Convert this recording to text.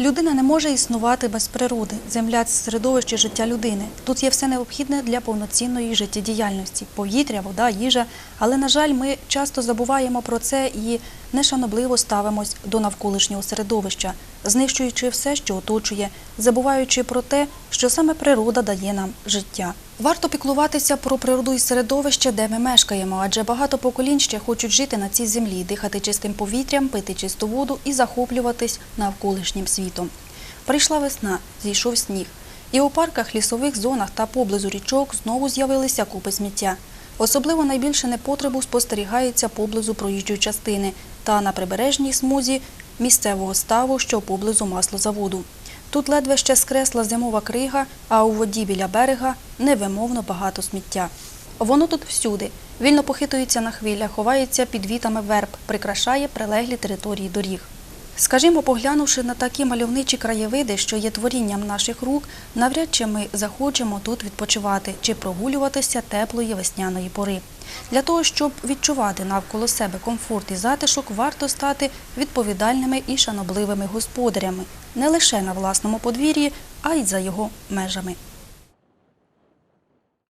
Людина не може існувати без природи. Земля це середовище життя людини. Тут є все необхідне для повноцінної життєдіяльності: повітря, вода, їжа. Але, на жаль, ми часто забуваємо про це і нешанобливо ставимось до навколишнього середовища, знищуючи все, що оточує, забуваючи про те, що саме природа дає нам життя. Варто піклуватися про природу і середовище, де ми мешкаємо, адже багато поколінь ще хочуть жити на цій землі, дихати чистим повітрям, пити чисту воду і захоплюватись навколишнім світом. Прийшла весна, зійшов сніг. І у парках, лісових зонах та поблизу річок знову з'явилися купи сміття. Особливо найбільше непотребу спостерігається поблизу проїжджої частини та на прибережній смузі місцевого ставу, що поблизу маслозаводу. Тут ледве ще скресла зимова крига, а у воді біля берега невимовно багато сміття. Воно тут всюди. Вільно похитується на хвилях, ховається під вітами верб, прикрашає прилеглі території доріг. Скажімо, поглянувши на такі мальовничі краєвиди, що є творінням наших рук, навряд чи ми захочемо тут відпочивати чи прогулюватися теплої весняної пори. Для того, щоб відчувати навколо себе комфорт і затишок, варто стати відповідальними і шанобливими господарями не лише на власному подвір'ї, а й за його межами.